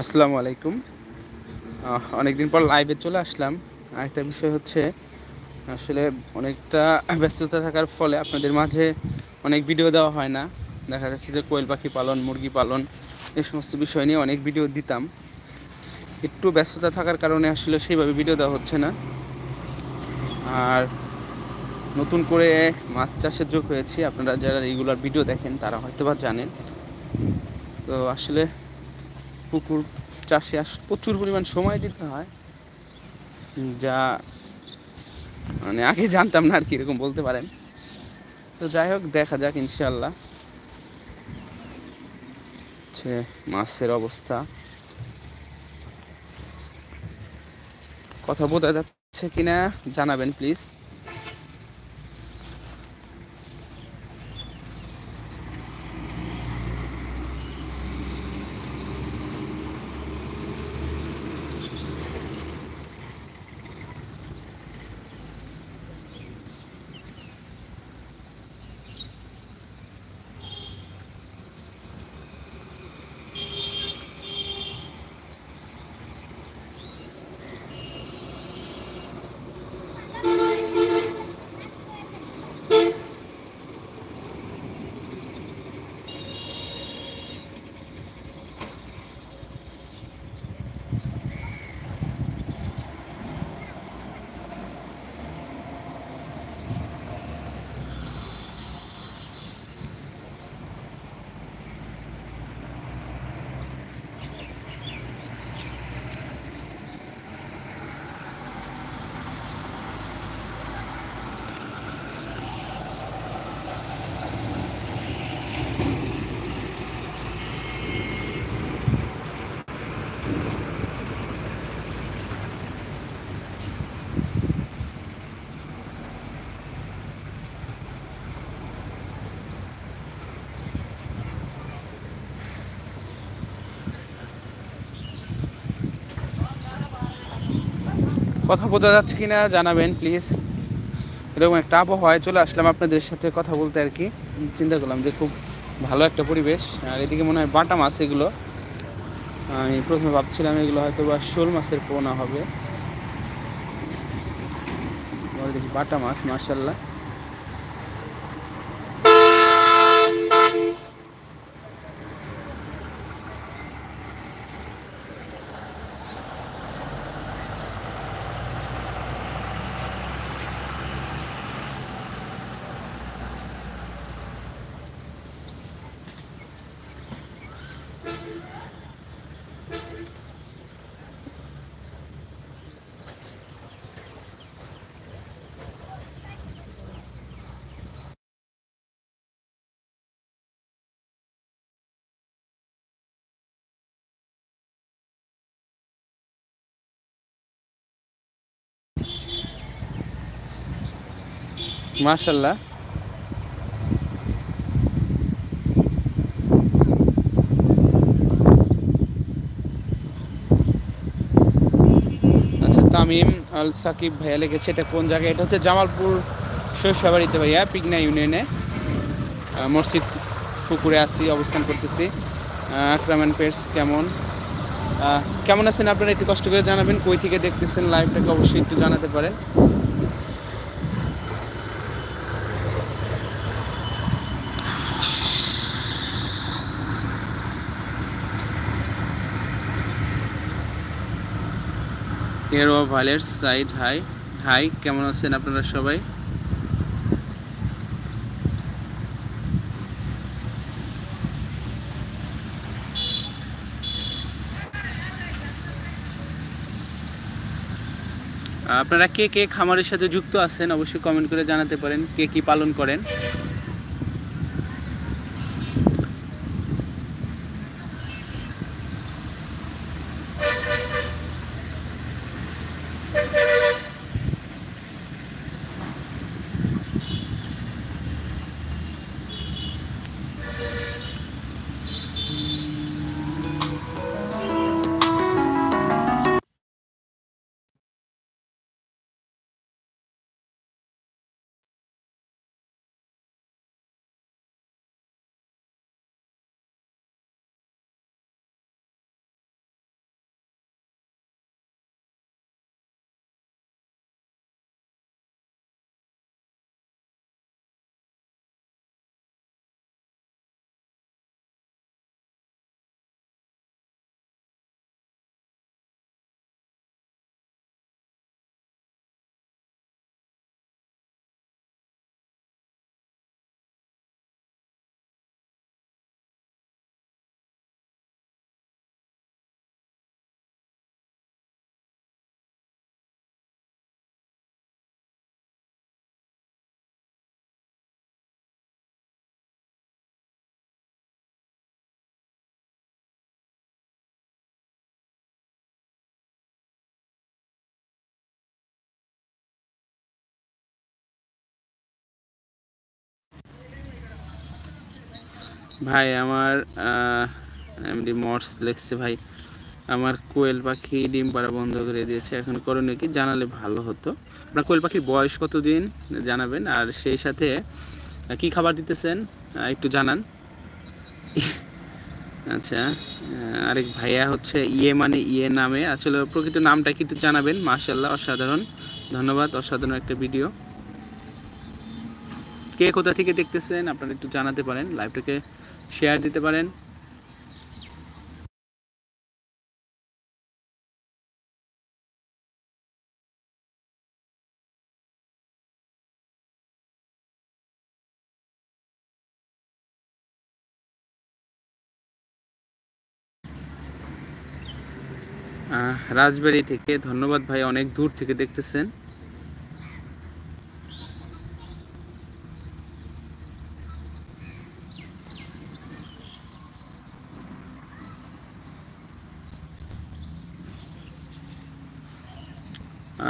আসসালামু আলাইকুম। অনেকদিন পর লাইভে চলে আসলাম। আরেকটা বিষয় হচ্ছে, আসলে অনেকটা ব্যস্ততা থাকার ফলে আপনাদের মাঝে অনেক ভিডিও দেওয়া হয় না। দেখা যাচ্ছে যে কোয়েল পাখি পালন, মুরগি পালন, এই সমস্ত বিষয় নিয়ে অনেক ভিডিও দিতাম। একটু ব্যস্ততা থাকার কারণে আসলে সেইভাবে ভিডিও দেওয়া হচ্ছে না। আর নতুন করে মাছ চাষের যোগ হয়েছি। আপনারা যারা রেগুলার ভিডিও দেখেন, তারা হয়তো বা জানেন। তো আসলে পুকুর চাষে আস প্রচুর পরিমাণ সময় দিতে হয়। যা মানে আগে জানতাম না আর কি, এরকম বলতে পারেন। তো যাই হোক, দেখা যাক ইনশাল্লাহ হচ্ছে মাছের অবস্থা। কথা বোঝা যাচ্ছে কিনা, জানাবেন প্লিজ কথা বোঝা যাচ্ছে কি না জানাবেন প্লিজ এরকম একটা আবহাওয়ায় চলে আসলাম আপনাদের সাথে কথা বলতে আর কি। চিন্তা করলাম যে খুব ভালো একটা পরিবেশ, আর এদিকে মনে হয় বাটা মাছ এগুলো। আমি প্রথমে ভাবছিলাম এগুলো হয়তো বা শোল মাছের পোনা হবে। দেখি বাটা মাছ মার্শাল্লাহ মার্শাল্লাহ আচ্ছা তামিম আল সাকিব ভাইয়া লেগেছে এটা কোন জায়গায়? এটা হচ্ছে জামালপুর শৈশবাড়িতে ভাইয়া, পিগনা ইউনিয়নে। মসজিদ পুকুরে আসি অবস্থান করতেছি। আক্রামান পেটস কেমন? কেমন আছেন আপনারা? একটু কষ্ট করে জানাবেন। কই থেকে দেখতেছেন? লাইভটাকে অবশ্যই একটু জানাতে পারেন। এরো ভাইলের সাইড হাই হাই কেমন আছেন আপনারা সবাই? আপনারা কে কে খামারের সাথে যুক্ত আছেন, অবশ্যই কমেন্ট করে জানাতে পারেন, কে কি পালন করেন। ভাই, আমার এমডি মর্স লেখছে ভাই। আমার কোয়েল পাখি ডিম পাড়া বন্ধ করে দিয়েছে। এখন করণীয় কি? জানালে ভালো হতো। আপনার কোয়েল পাখির বয়স কতদিন? জানাবেন। আর সেই সাথে কি খাবার দিতেছেন? একটু জানান। আচ্ছা আরেক ভাইয়া হচ্ছে ইয়ে মানে ইয়ে নামে। আসলে প্রকৃত নামটা কিন্তু জানাবেন। মাশাল্লাহ অসাধারণ। ধন্যবাদ, অসাধারণ একটা ভিডিও। কে কোথা থেকে দেখতেছেন? আপনারা একটু জানাতে পারেন। লাইভটাকে শেয়ার দিতে পারেন। রাজবাড়ি থেকে ধন্যবাদ ভাই অনেক দূর থেকে দেখতেছেন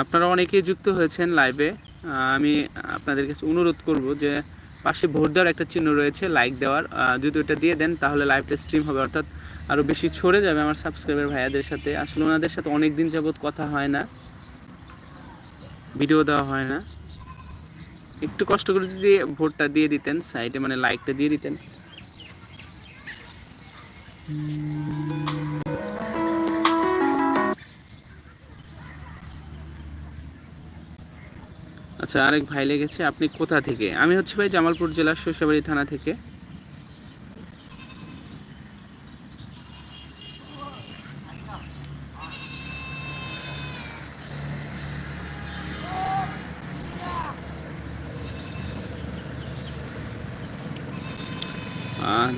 আপনারা অনেকেই যুক্ত হয়েছেন লাইভে আমি আপনাদের কাছে অনুরোধ করব যে পাশে ভোট দেওয়ার একটা চিহ্ন রয়েছে লাইক দেওয়ার। যদি ওটা দিয়ে দেন, তাহলে লাইভটা স্ট্রিম হবে। অর্থাৎ আরও বেশি ছড়ে যাবে আমার সাবস্ক্রাইবার ভাইয়াদের সাথে। আসলে ওনাদের সাথে অনেক দিন যাবৎ কথা হয় না। ভিডিও দেওয়া হয় না। একটু কষ্ট করে যদি ভোটটা দিয়ে দিতেন সাইডে মানে লাইকটা দিয়ে দিতেন। আচ্ছা আরেক ভাই লেগেছে, আপনি কোথা থেকে? আমি হচ্ছে ভাই জামালপুর জেলার শৈশবাড়ি থানা থেকে।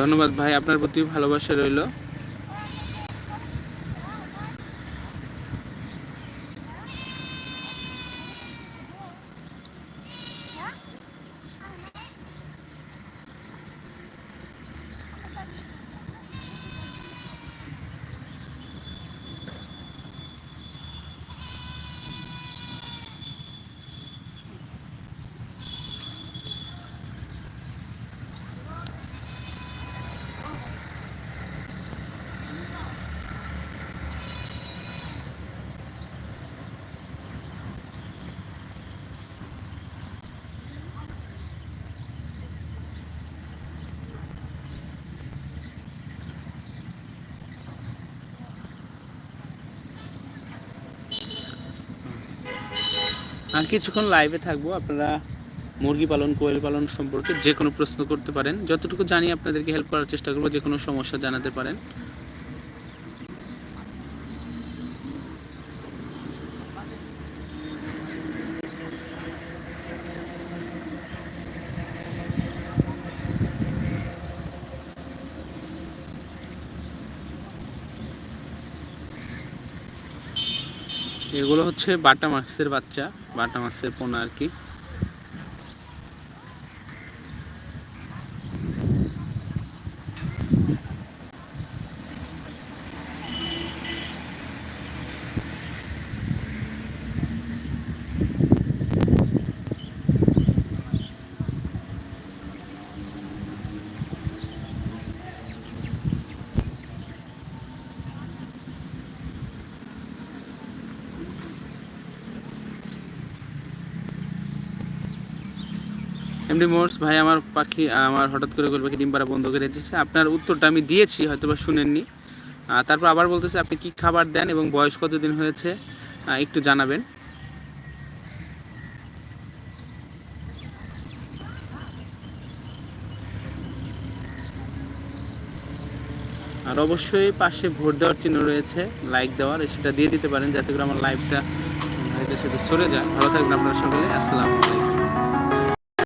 ধন্যবাদ ভাই, আপনার প্রতি ভালোবাসা রইল। কিছুক্ষণ লাইভে থাকব। আপনারা মুরগি পালন, কোয়েল পালন সম্পর্কে যে কোনো প্রশ্ন করতে পারেন। যতটুকু জানি আপনাদেরকে হেল্প করার চেষ্টা করব, যে কোনো সমস্যা জানাতে পারেন। এগুলো হচ্ছে বাটা মাছের বাচ্চা বাটা মাছের পোনা আর কি। এমডি মোর্স ভাই, আমার পাখি, আমার হঠাৎ করে গোল পাখি ডিম পাড়া বন্ধ করে দিয়েছে। আপনার উত্তরটা আমি দিয়েছি হয়তো বা শুনেননি তারপর আবার বলতেছে, আপনি কি খাবার দেন এবং বয়স কতদিন হয়েছে? একটু জানাবেন। আর অবশ্যই পাশে ভোট দেওয়ার চিহ্ন রয়েছে লাইক দেওয়ার সেটা দিয়ে দিতে পারেন, যাতে করে আমার লাইভটা সাথে চলে যায়। ভালো থাকবেন আপনারা সকলে, আসসালামু আলাইকুম।